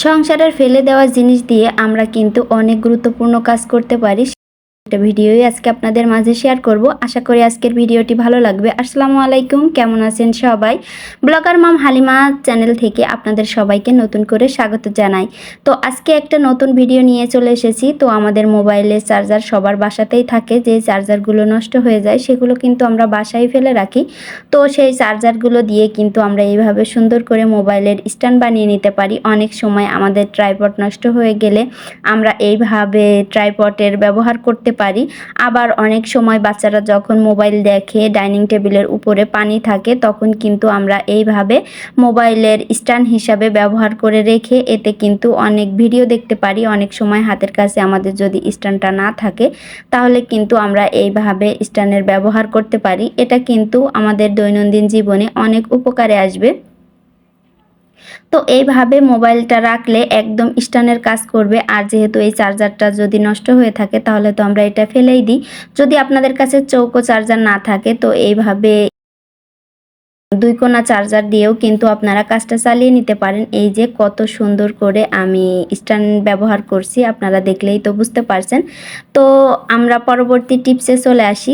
সংসারের ফেলে দেওয়া জিনিস দিয়ে আমরা কিন্তু অনেক গুরুত্বপূর্ণ কাজ করতে পারি একটা ভিডিওই আজকে আপনাদের মাঝে শেয়ার করব। আশা করি আজকের ভিডিওটি ভালো লাগবে। আসসালামু আলাইকুম, কেমন আছেন সবাই? ব্লগার মাম হালিমা চ্যানেল থেকে আপনাদের সবাইকে নতুন করে স্বাগত জানাই। তো আজকে একটা নতুন ভিডিও নিয়ে চলে এসেছি। তো আমাদের মোবাইলের চার্জার সবার বাসাতেই থাকে। যে চার্জারগুলো নষ্ট হয়ে যায়, সেগুলো কিন্তু আমরা বাসায় ফেলে রাখি। তো সেই চার্জারগুলো দিয়ে কিন্তু আমরা এইভাবে সুন্দর করে মোবাইলের স্ট্যান্ড বানিয়ে নিতে পারি। অনেক সময় আমাদের ট্রাইপড নষ্ট হয়ে গেলে আমরা এইভাবে ট্রাইপটের ব্যবহার করতে পারি। আবার অনেক সময় বাচ্চারা যখন মোবাইল দেখে, ডাইনিং টেবিলের উপরে পানি থাকে, তখন কিন্তু আমরা এইভাবে মোবাইলের স্ট্যান্ড হিসাবে ব্যবহার করে রেখে এতে কিন্তু অনেক ভিডিও দেখতে পারি। অনেক সময় হাতের কাছে আমাদের যদি স্ট্যান্ডটা না থাকে, তাহলে কিন্তু আমরা এইভাবে স্ট্যান্ডের ব্যবহার করতে পারি। এটা কিন্তু আমাদের দৈনন্দিন জীবনে অনেক উপকারে আসবে। তো এইভাবে মোবাইলটা রাখলে একদম স্ট্যান্ডের কাজ করবে। আর যেহেতু এই চার্জারটা যদি নষ্ট হয়ে থাকে, তাহলে তো আমরা এটা ফেলেই দিই। যদি আপনাদের কাছে চৌকো চার্জার না থাকে, তো এইভাবে দুই কোনা চার্জার দিয়েও কিন্তু আপনারা কাজটা চালিয়ে নিতে পারেন। এই যে কত সুন্দর করে আমি স্ট্যান্ড ব্যবহার করছি, আপনারা দেখলেই তো বুঝতে পারছেন। তো আমরা পরবর্তী টিপসে চলে আসি।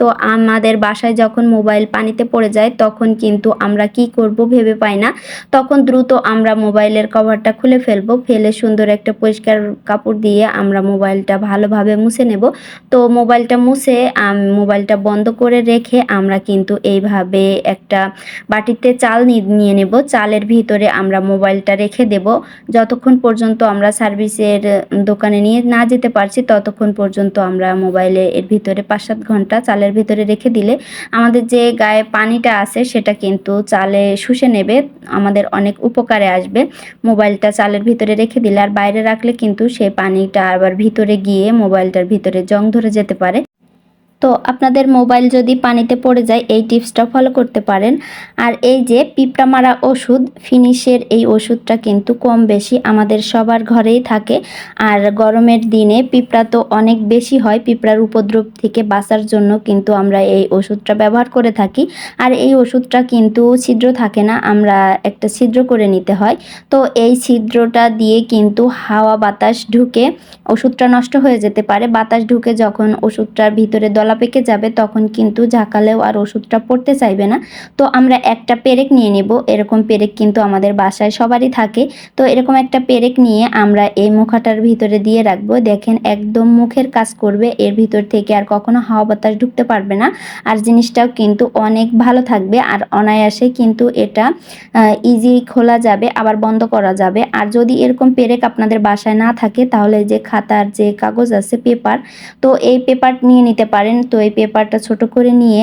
তো আমাদের বাসায় যখন মোবাইল পানিতে পড়ে যায়, তখন কিন্তু আমরা কি করব ভেবে পাই না। তখন দ্রুত আমরা মোবাইলের কভারটা খুলে ফেলব, ফেলে সুন্দর একটা পরিষ্কার কাপড় দিয়ে আমরা মোবাইলটা ভালোভাবে মুছে নেব। তো মোবাইলটা মুছে মোবাইলটা বন্ধ করে রেখে আমরা কিন্তু এইভাবে একটা বাটিতে চাল নিয়ে নেব। চালের ভিতরে আমরা মোবাইলটা রেখে দেব। যতক্ষণ পর্যন্ত আমরা সার্ভিসের দোকানে নিয়ে না যেতে পারছি, ততক্ষণ পর্যন্ত আমরা মোবাইলে এর ভিতরে পাঁচ সাত ঘণ্টা চালের ভিতরে রেখে দিলে আমাদের যে গায়ে পানিটা আছে সেটা কিন্তু চালে শুষে নেবে, আমাদের অনেক উপকারে আসবে। মোবাইলটা চালের ভিতরে রেখে দিলে আর বাইরে রাখলে কিন্তু সেই পানিটা আবার ভিতরে গিয়ে মোবাইলটার ভিতরে জং ধরে যেতে পারে। তো আপনাদের মোবাইল যদি পানিতে পড়ে যায়, এই টিপসটা ফলো করতে পারেন। আর এই যে পিঁপড়া মারা ওষুধ, ফিনিশের এই ওষুধটা কিন্তু কম বেশি আমাদের সবার ঘরেই থাকে। আর গরমের দিনে পিঁপড়া তো অনেক বেশি হয়, পিঁপড়ার উপদ্রব থেকে বাঁচার জন্য কিন্তু আমরা এই ওষুধটা ব্যবহার করে থাকি। আর এই ওষুধটা কিন্তু ছিদ্র থাকে না, আমরা একটা ছিদ্র করে নিতে হয়। তো এই ছিদ্রটা দিয়ে কিন্তু হাওয়া বাতাস ঢুকে ওষুধটা নষ্ট হয়ে যেতে পারে। বাতাস ঢুকে যখন ওষুধটার ভিতরে দলা পেকে যাবে, তখন কিন্তু ঝাঁকালেও আর ওষুধটা পড়তে চাইবে না। তো আমরা একটা পেরেক নিয়ে নেব। এরকম পেরেক কিন্তু আমাদের বাসায় সবারই থাকে। তো এরকম একটা পেরেক নিয়ে আমরা এই মুখাটার ভিতরে দিয়ে রাখব। দেখেন, একদম মুখের কাজ করবে। এর ভিতর থেকে আর কখনো হাওয়া বাতাস ঢুকতে পারবে না। আর জিনিসটাও কিন্তু অনেক ভালো থাকবে। আর অনায়াসে কিন্তু এটা ইজি খোলা যাবে, আবার বন্ধ করা যাবে। আর যদি এরকম পেরেক আপনাদের বাসায় না থাকে, তাহলে যে খাতার যে কাগজ আছে, পেপার, তো এই পেপার নিয়ে নিতে পারেন। তো এই পেপারটা ছোট করে নিয়ে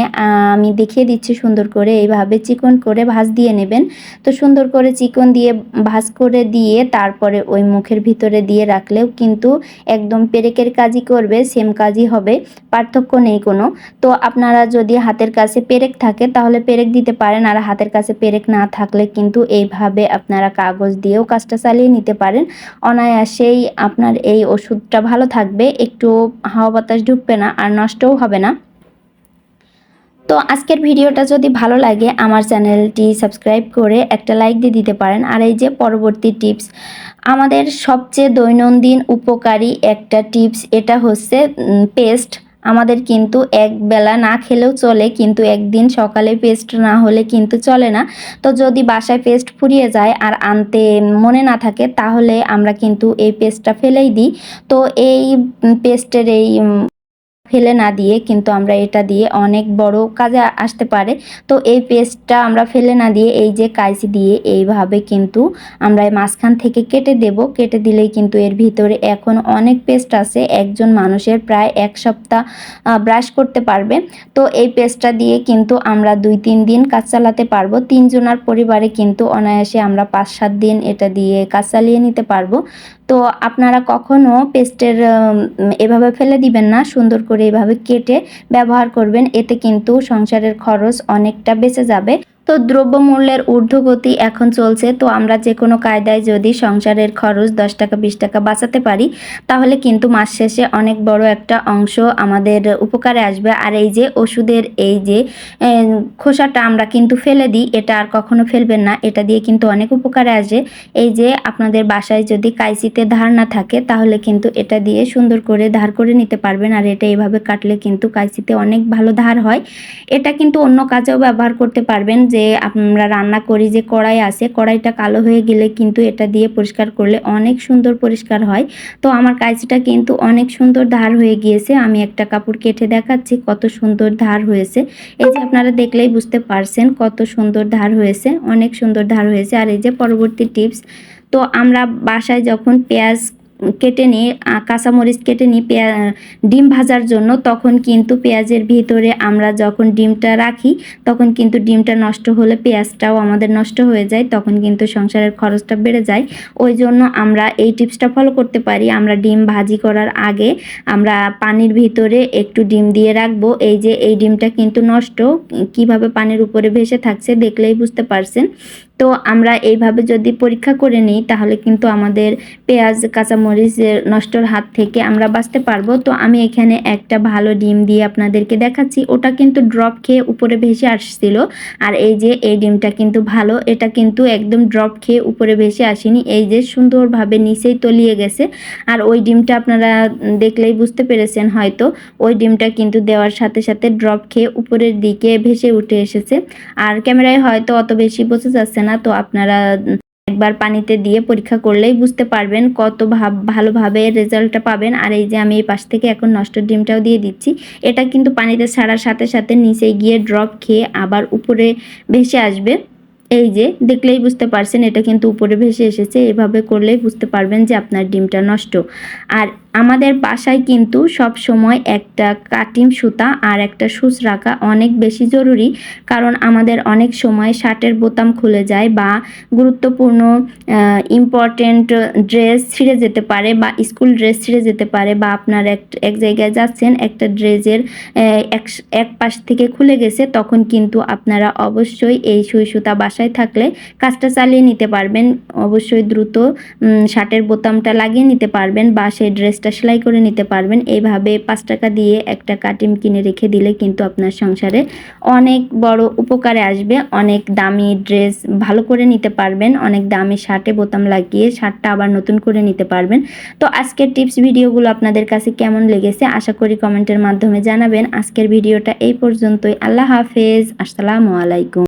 আমি দেখিয়ে দিচ্ছি সুন্দর করে। এইভাবে চিকন করে ভাঁজ দিয়ে নেবেন। তো সুন্দর করে চিকন দিয়ে ভাঁজ করে দিয়ে তারপরে ওই মুখের ভিতরে দিয়ে রাখলেও কিন্তু একদম পেরেকের কাজই করবে, সেম কাজই হবে, পার্থক্য নেই কোনো। তো আপনারা যদি হাতের কাছে পেরেক থাকে, তাহলে পেরেক দিতে পারেন। আর হাতের কাছে পেরেক না থাকলে কিন্তু এইভাবে আপনারা কাগজ দিয়েও কাজটা চালিয়ে নিতে পারেন। অনায়াসেই আপনার এই ওষুধটা ভালো থাকবে। একটু হাওয়া বাতাস ঢুকবে না, আর নষ্টও হবে না। তো আজকের ভিডিওটা যদি ভালো লাগে, আমার চ্যানেলটি সাবস্ক্রাইব করে একটা লাইক দিয়ে দিতে পারেন। আর এই যে পরবর্তী টিপস, আমাদের সবচেয়ে দৈনন্দিন উপকারী একটা টিপস, এটা হচ্ছে পেস্ট। আমাদের কিন্তু এক বেলা না খেলেও চলে, কিন্তু একদিন সকালে পেস্ট না হলে কিন্তু চলে না। তো যদি বাসায় পেস্ট ফুরিয়ে যায় আর আনতে মনে না থাকে, তাহলে আমরা কিন্তু এই পেস্টটা ফেলেই দিই। তো এই পেস্টের এই ফেলে না দিয়ে কিন্তু আমরা এটা দিয়ে অনেক বড় কাজে আসতে পারে। তো এই পেস্টটা আমরা ফেলে না দিয়ে এই যে কাইচি দিয়ে এইভাবে কিন্তু আমরা মাঝখান থেকে কেটে দেব। কেটে দিলেই কিন্তু এর ভিতরে এখন অনেক পেস্ট আছে। একজন মানুষের প্রায় এক সপ্তাহ ব্রাশ করতে পারবে। তো এই পেস্টটা দিয়ে কিন্তু আমরা দুই তিন দিন কাজ চালাতে পারব। তিনজনার পরিবারে কিন্তু অনায়াসে আমরা পাঁচ সাত দিন এটা দিয়ে কাজ চালিয়ে নিতে পারব। তো আপনারা কখনো পেস্টের এভাবে ফেলে দিবেন না, সুন্দর করে এভাবে কেটে ব্যবহার করবেন, এতে কিন্তু সংসারের খরচ অনেকটা বেঁচে যাবে। তো দ্রব্যমূল্যের ঊর্ধ্বগতি এখন চলছে। তো আমরা যে কোনো কায়দায় যদি সংসারের খরচ দশ টাকা, বিশ টাকা বাঁচাতে পারি, তাহলে কিন্তু মাস শেষে অনেক বড় একটা অংশ আমাদের উপকারে আসবে। আর এই যে ওষুধের এই যে খোসাটা আমরা কিন্তু ফেলে দিই, এটা আর কখনো ফেলবেন না। এটা দিয়ে কিন্তু অনেক উপকারে আসে। এই যে আপনাদের বাসায় যদি কাইচিতে ধার না থাকে, তাহলে কিন্তু এটা দিয়ে সুন্দর করে ধার করে নিতে পারবেন। আর এটা এইভাবে কাটলে কিন্তু কাইচিতে অনেক ভালো ধার হয়। এটা কিন্তু অন্য কাজেও ব্যবহার করতে পারবেন। যে আমরা রান্না করি যে কড়াই আছে, কড়াইটা কালো হয়ে গেলে কিন্তু এটা দিয়ে পরিষ্কার করলে অনেক সুন্দর পরিষ্কার হয়। তো আমার কাঁচিটা কিন্তু অনেক সুন্দর ধার হয়ে গিয়েছে। আমি একটা কাপড় কেটে দেখাচ্ছি কত সুন্দর ধার হয়েছে। এই যে আপনারা দেখলেই বুঝতে পারছেন কত সুন্দর ধার হয়েছে, অনেক সুন্দর ধার হয়েছে। আর এই যে পরবর্তী টিপস, তো আমরা বাসায় যখন পেঁয়াজ কেটে নিই কাঁচামরিচ কেটে নিই পেঁয়া, ডিম ভাজার জন্য তখন কিন্তু পেঁয়াজের ভিতরে আমরা যখন ডিমটা রাখি, তখন কিন্তু ডিমটা নষ্ট হলে পেঁয়াজটাও আমাদের নষ্ট হয়ে যায়, তখন কিন্তু সংসারের খরচটা বেড়ে যায়। ওই জন্য আমরা এই টিপসটা ফলো করতে পারি। আমরা ডিম ভাজি করার আগে আমরা পানির ভিতরে একটু ডিম দিয়ে রাখব। এই যে, এই ডিমটা কিন্তু নষ্ট, কীভাবে পানির উপরে ভেসে থাকছে দেখলেই বুঝতে পারছেন। তো আমরা এইভাবে যদি পরীক্ষা করে নিই, তাহলে কিন্তু আমাদের পেঁয়াজ, কাঁচামরিচের নষ্টর হাত থেকে আমরা বাঁচতে পারব। তো আমি এখানে একটা ভালো ডিম দিয়ে আপনাদেরকে দেখাচ্ছি। ওটা কিন্তু ড্রপ খেয়ে উপরে ভেসে আসছিল। আর এই যে, এই ডিমটা কিন্তু ভালো। এটা কিন্তু একদম ড্রপ খেয়ে উপরে ভেসে আসেনি। এই যে, সুন্দরভাবে নিচেই তলিয়ে গেছে। আর ওই ডিমটা আপনারা দেখলেই বুঝতে পেরেছেন হয়তো। ওই ডিমটা কিন্তু দেওয়ার সাথে সাথে ড্রপ খেয়ে উপরের দিকে ভেসে উঠে এসেছে। আর ক্যামেরায় হয়তো অত বেশি বোঝা যাচ্ছে না, তো আপনারা একবার পানিতে দিয়ে পরীক্ষা করলেই বুঝতে পারবেন কত ভাব ভালোভাবে রেজাল্টটা পাবেন। আর এই যে আমি এই পাশ থেকে এখন নষ্ট ডিমটাও দিয়ে দিচ্ছি, এটা কিন্তু পানিতে ছাড়ার সাথে সাথে নিচে গিয়ে ড্রপ খেয়ে আবার উপরে ভেসে আসবে। এই যে, দেখলেই বুঝতে পারছেন, এটা কিন্তু উপরে ভেসে এসেছে। এভাবে করলেই বুঝতে পারবেন যে আপনার ডিমটা নষ্ট। আর আমাদের বাসায় কিন্তু সব সময় একটা কাটিম সুতা আর একটা সুচ রাখা অনেক বেশি জরুরি, কারণ আমাদের অনেক সময় শার্টের বোতাম খুলে যায় বা গুরুত্বপূর্ণ ইম্পর্টেন্ট ড্রেস ছিঁড়ে যেতে পারে বা স্কুল ড্রেস ছিঁড়ে যেতে পারে বা আপনার এক এক জায়গায় যাচ্ছেন, একটা ড্রেসের এক এক পাশ থেকে খুলে গেছে, তখন কিন্তু আপনারা অবশ্যই এই সুই সুতা বাসায় থাকলে কাজটা চালিয়ে নিতে পারবেন। অবশ্যই দ্রুত শার্টের বোতামটা লাগিয়ে নিতে পারবেন বা সেই ড্রেসটা সেলাই করে নিতে পারবেন। এইভাবে পাঁচ টাকা দিয়ে একটা কাটিম কিনে রেখে দিলে কিন্তু আপনার সংসারে অনেক বড় উপকারে আসবে। অনেক দামি ড্রেস ভালো করে নিতে পারবেন, অনেক দামি শার্টে বোতাম লাগিয়ে শার্টটা আবার নতুন করে নিতে পারবেন। তো আজকের টিপস ভিডিওগুলো আপনাদের কাছে কেমন লেগেছে আশা করি কমেন্টের মাধ্যমে জানাবেন। আজকের ভিডিওটা এই পর্যন্তই। আল্লাহ হাফেজ। আসসালামু আলাইকুম।